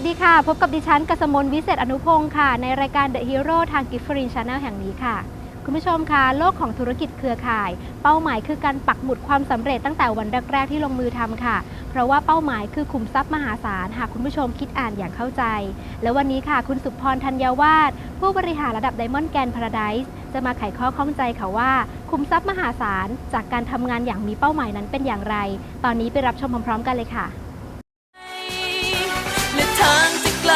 วัสดีค่ะ พบกับดิฉันกสมนวิเศษอนุพงศ์ค่ะ ในรายการ The Hero ทาง g i f f e r i n Channel แห่งนี้ค่ะ คุณผู้ชมคะโลกของธุรกิจเครือข่าย เป้าหมายคือการปักหมุดความสำเร็จตั้งแต่วันแรกๆที่ลงมือทำค่ะ เพราะว่าเป้าหมายคือขุมทรัพย์มหาศาลหากคุณผู้ชมคิดอ่านอย่างเข้าใจ และวันนี้ค่ะ คุณสุพรธัญาวาสผู้บริหารระดับ Diamond Grand Paradise จะมาไขข้อข้องใจค่ะว่าขุมทรัพย์มหาศาลจากการทำงานอย่างมีเป้าหมายนั้นเป็นอย่างไร ตอนนี้ไปรับชมพร้อมๆ กันเลยค่ะ ทางจะไกล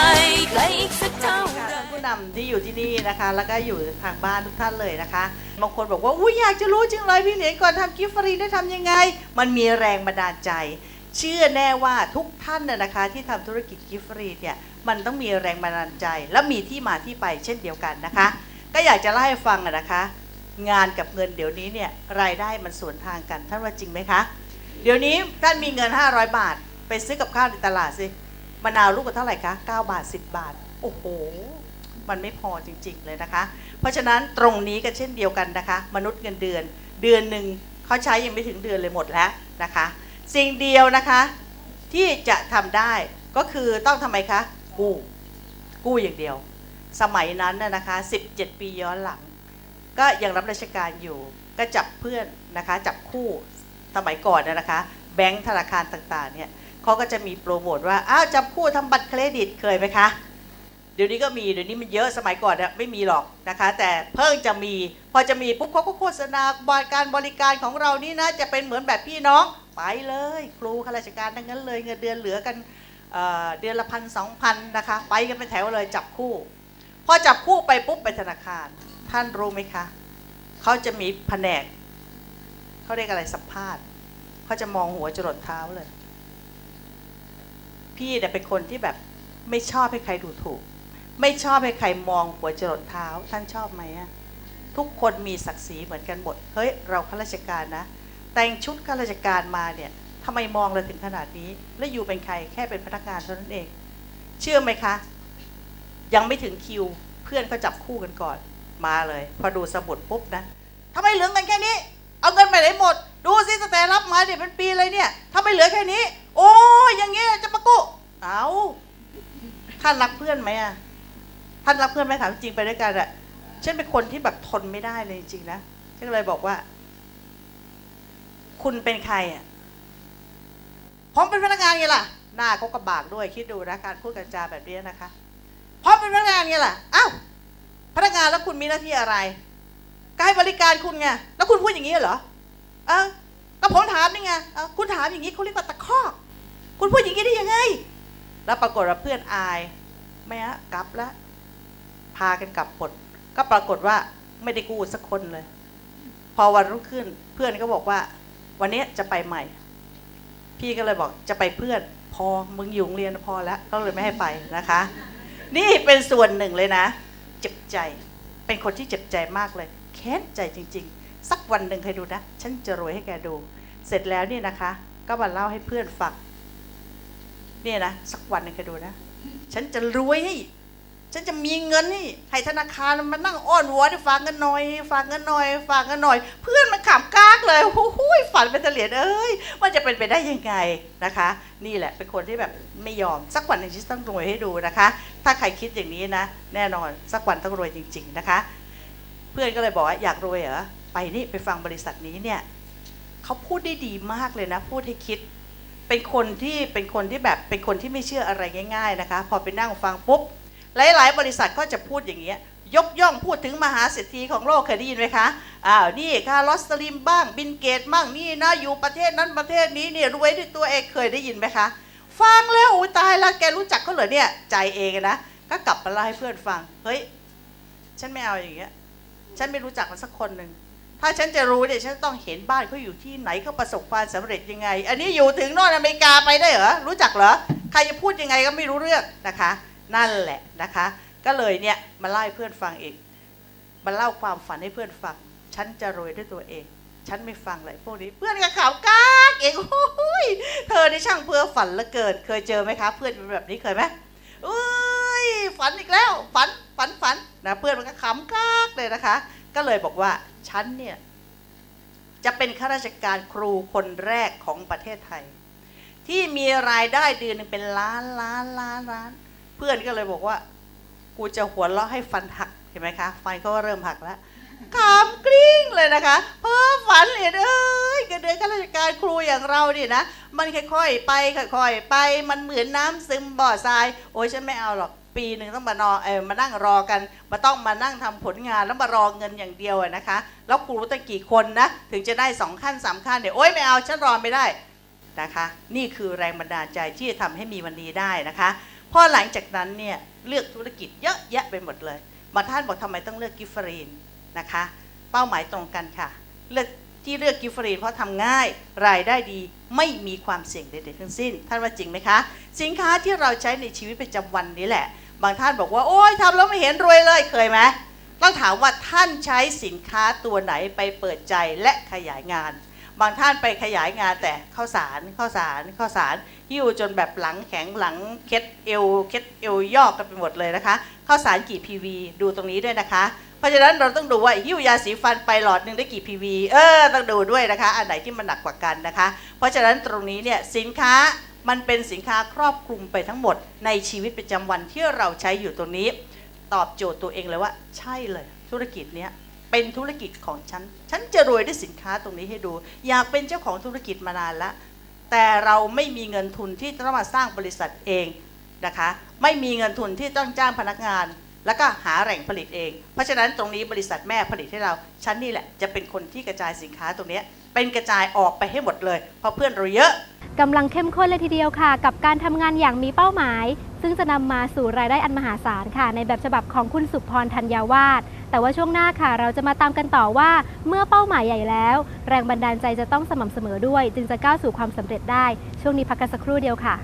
ไกลอีกสักเท่าค่ะไรท่านผู้นำที่อยู่ที่นี่นะคะ แล้วก็อยู่ทางบ้านทุกท่านเลยนะคะ บางคนบอกว่าอุ้ยอยากจะรู้จริงเลยพี่เหรียญก่อนทำกิฟต์ฟรีได้ทำยังไง มันมีแรงบันดาลใจ เชื่อแน่ว่าทุกท่านน่ะนะคะ ที่ทำธุรกิจกิฟต์ฟรีเนี่ยมันต้องมีแรงบันดาลใจ และมีที่มาที่ไปเช่นเดียวกันนะคะ ก็อยากจะเล่าให้ฟังอะนะคะ งานกับเงินเดี๋ยวนี้เนี่ยรายได้มันสวนทางกันท่านว่าจริงไหมคะ เดี๋ยวนี้ท่านมีเงิน 500 บาท ไปซื้อกับข้าวในตลาดสิ มะนาวลูกละเท่าไหร่คะ9บาท 10 บาท โอ้โห มันไม่พอจริงๆเลยนะคะ เพราะฉะนั้นตรงนี้ก็เช่นเดียวกันนะคะ มนุษย์เงินเดือน เดือนหนึ่งเขาใช้ยังไม่ถึงเดือนเลยหมดแล้วนะคะ สิ่งเดียวนะคะที่จะทำได้ก็คือต้องทำไมคะ กู้ กู้อย่างเดียว สมัยนั้นนะคะ 17 ปีย้อนหลัง ก็ยังรับราชการอยู่ ก็จับเพื่อนนะคะ จับคู่สมัยก่อนน่ะนะคะ แบงก์ธนาคารต่างๆเนี่ย เขาก็จะมีโปรโมทว่า อ้าวจับคู่ทำบัตรเครดิตเคยไหมคะ เดี๋ยวนี้ก็มีเดี๋ยวนี้มันเยอะสมัยก่อนเนี่ยไม่มีหรอกนะคะ แต่เพิ่งจะมี พอจะมีปุ๊บเขาก็โฆษณาบริการบริการของเรานี่นะจะเป็นเหมือนแบบพี่น้องไปเลย ครูข้าราชการทั้งนั้นเลยเงินเดือนเหลือกันเเดือนละพันสองพันนะคะ ไปกันเป็นแถวเลยจับคู่ พอจับคู่ไปปุ๊บไปธนาคาร ท่านรู้ไหมคะเขาจะมีแผนกเขาเรียกอะไรสัมภาษณ์เขาจะมองหัวจรดเท้าเลย พี่เนี่ยเป็นคนที่แบบไม่ชอบให้ใครดูถูก ไม่ชอบให้ใครมองหัวจรดเท้า ท่านชอบไหมอะทุกคนมีศักดิ์ศรีเหมือนกันหมด เฮ้ย เราข้าราชการนะ แต่งชุดข้าราชการมาเนี่ยทำไมมองเราถึงขนาดนี้ แล้วอยู่เป็นใครแค่เป็นพนักงานเท่านั้นเอง เชื่อไหมคะ ยังไม่ถึงคิว เพื่อนก็จับคู่กันก่อน มาเลย พอดูสมุดปุ๊บนะทำไมเหลือเงินแค่นี้ เอาเงินไปไหนหมด ดูสิสแต่รับมาเนี่ยเป็นปีเลยเนี่ยทำไม่เหลือแค่นี้ โอ้ยอย่างเงี้ยจะมากู้เอาท่านรักเพื่อนไหมอะท่านรักเพื่อนไหมถามจริงไปด้วยกันอะฉันเป็นคนที่แบบทนไม่ได้เลยจริงนะฉันเลยบอกว่า คุณเป็นใครอะผมเป็นพนักงานไงล่ะ หน้าเขากระบากด้วยคิดดูนะการพูดกันจาแบบนี้นะคะพราะเป็นพนักงานไงล่ะอ้าวพนักงานแล้วคุณมีหน้าที่อะไรก็ให้บริการคุณไงแล้วคุณพูดอย่างนี้เหรอ เออก็ผมถามนี่ไงเอ้าคุณถามอย่างนี้เขาเรียกว่าตะคอกคุณพูดอย่างนี้ได้ยังไง แล้วปรากฏว่าเพื่อนอายไม่ฮะกลับแล้วพากันกลับผลก็ปรากฏว่าไม่ได้กู้สักคนเลย พอวันรุ่งขึ้น เพื่อนก็บอกว่า วันนี้จะไปใหม่ พี่ก็เลยบอกจะไปเพื่อน พอมึงอยู่โรงเรียนพอแล้วก็เลยไม่ให้ไปนะคะ นี่เป็นส่วนหนึ่งเลยนะ เจ็บใจ เป็นคนที่เจ็บใจมากเลยแค้นใจจริง ๆ สักวันหนึ่งใครดูนะ ฉันจะรวยให้แกดู เสร็จแล้วเนี่ยนะคะ ก็มาเล่าให้เพื่อนฟังเนี่ยนะสักวันหนึ่งใครดูนะ ฉันจะรวยให้ ฉันจะมีเงินนี่ให้ธนาคารมันนั่งอ้อนวอนฝากเงินหน่อยฝากเงินหน่อยฝากเงินหน่อย เพื่อนมันขำกากเลยโอ้โหฝันเป็นเสลียดเอ้ยมันจะเป็นไปได้ยังไงนะคะ นี่แหละเป็นคนที่แบบไม่ยอมสักวันหนึ่งฉันต้องรวยให้ดูนะคะ ถ้าใครคิดอย่างนี้นะ แน่นอนสักวันต้องรวยจริง ๆนะคะ เพื่อนก็เลยบอกว่าอยากรวยเหรอ ไปนี่ไปฟังบริษัทนี้เนี่ยเขาพูดได้ดีมากเลยนะ พูดให้คิด เป็นคนที่เป็นคนที่แบบเป็นคนที่ไม่เชื่ออะไรง่าย ๆนะคะ พอไปนั่งฟังปุ๊บหลาย ๆ บริษัทก็จะพูดอย่างเงี้ยยกย่องพูดถึงมหาเศรษฐีของโลกเคยได้ยินไหมคะอ้าวนี่คาร์ลอสลิมบ้างบินเกตบ้างนี่นะอยู่ประเทศนั้นประเทศนี้เนี่ยรวยด้วยตัวเองเคยได้ยินไหมคะฟังแล้วอุ้ยตายแล้วแกรู้จักเขาเหรอเนี่ยใจเองนะก็กลับมาเล่าให้เพื่อนฟังเฮ้ยฉันไม่เอาอย่างเงี้ยฉันไม่รู้จักมันสักคนหนึ่ง ถ้าฉันจะรู้เนี่ยฉันต้องเห็นบ้านเขาอยู่ที่ไหนเขาประสบความสำเร็จยังไง อันนี้อยู่ถึงนอนอเมริกาไปได้เหรอรู้จักเหรอใครจะพูดยังไงก็ไม่รู้เรื่องนะคะ นั่นแหละนะคะ ก็เลยเนี่ยมาเล่าให้เพื่อนฟังเอีกมาเล่าความฝันให้เพื่อนฟังฉันจะรวยด้วยตัวเอง ฉันไม่ฟังเลยพวกนี้ เพื่อนก็ขำกากเองโอ้ยเธอได้ช่างเพ้อฝันลือเกิน เคยเจอไหมคะ เพื่อนเป็นแบบนี้เคยไหมเอ้ยฝันอีกแล้ว ฝันฝันฝันนะเพื่อนมันก็ขำกากเลยนะคะ ก็เลยบอกว่า ฉันเนี่ย จะเป็นข้าราชการครูคนแรกของประเทศไทย ที่มีรายได้เดือนหนึ่งเป็นล้านล้านล้านล้าน เพื่อนก็เลยบอกว่า กูจะหัวเราะให้ฟันหักเห็นไหมคะ ฟันเขาก็เริ่มหักแล้วขำกริ้งเลยนะคะ เพ้อฝันเลยเอ้ยกระเดือนข้าราชการครูอย่างเราดินะ มันค่อยๆไปค่อยๆไปมันเหมือนน้ำซึมบ่อทราย โอ้ยฉันไม่เอาหรอก ปีหนึ่งต้องมานอเออมานั่งรอกัน มาต้องมานั่งทำผลงานแล้วมารอเงินอย่างเดียวนะคะ แล้วครูตั้งกี่คนนะ ถึงจะได้สองขั้นสามขั้นเดี๋ยวโอ๊ยไม่เอาฉันรอไม่ได้นะคะ นี่คือแรงบันดาลใจที่จะทำให้มีวันนี้ได้นะคะพอหลังจากนั้นเนี่ยเลือกธุรกิจเยอะแยะไปหมดเลยบางท่านบอกทำไมต้องเลือกกิฟเฟรีนนะคะ เป้าหมายตรงกันค่ะ เลือก ที่เลือกกิฟฟรีนเพราะทำง่ายรายได้ดีไม่มีความเสี่ยงใดๆทั้งสิ้น ท่านว่าจริงไหมคะ สินค้าที่เราใช้ในชีวิตประจำวันนี้แหละ บางท่านบอกว่า โอ้ยทำแล้วไม่เห็นรวยเลยเคยไหมต้องถามว่าท่านใช้สินค้าตัวไหนไปเปิดใจและขยายงาน บางท่านไปขยายงานแต่ข้าวสารข้าวสารข้าวสารหิ้วจนแบบหลังแข็งหลังเค็ดเอวเค็ดเอวยอกกันไปหมดเลยนะคะข้าวสารกี่ PV ดูตรงนี้ด้วยนะคะ เพราะฉะนั้นเราต้องดูว่าหิ้วยาสีฟันไปหลอดหนึ่งได้กี่ PV เออต้องดูด้วยนะคะ อันไหนที่มันหนักกว่ากันนะคะ เพราะฉะนั้นตรงนี้เนี่ยสินค้ามันเป็นสินค้าครอบคลุมไปทั้งหมด ในชีวิตประจำวันที่เราใช้อยู่ตรงนี้ ตอบโจทย์ตัวเองเลยว่า ใช่เลย ธุรกิจเนี้ย เป็นธุรกิจของฉัน ฉันจะรวยด้วยสินค้าตรงนี้ให้ดู อยากเป็นเจ้าของธุรกิจมานานละ แต่เราไม่มีเงินทุนที่จะต้องมาสร้างบริษัทเองนะคะ ไม่มีเงินทุนที่ต้องจ้างพนักงาน แล้วก็หาแหล่งผลิตเอง เพราะฉะนั้นตรงนี้บริษัทแม่ผลิตให้เรา ฉันนี่แหละจะเป็นคนที่กระจายสินค้าตรงนี้ เป็นกระจายออกไปให้หมดเลย เพราะเพื่อนเราเยอะ กำลังเข้มข้นเลยทีเดียวค่ะ กับการทำงานอย่างมีเป้าหมาย ซึ่งจะนำมาสู่รายได้อันมหาศาลค่ะ ในแบบฉบับของคุณสุพรธัญญาวาสแต่ว่าช่วงหน้าค่ะ เราจะมาตามกันต่อว่า เมื่อเป้าหมายใหญ่แล้ว แรงบันดาลใจจะต้องสม่ำเสมอด้วย จึงจะก้าวสู่ความสำเร็จได้ ช่วงนี้พักกันสักครู่เดียวค่ะ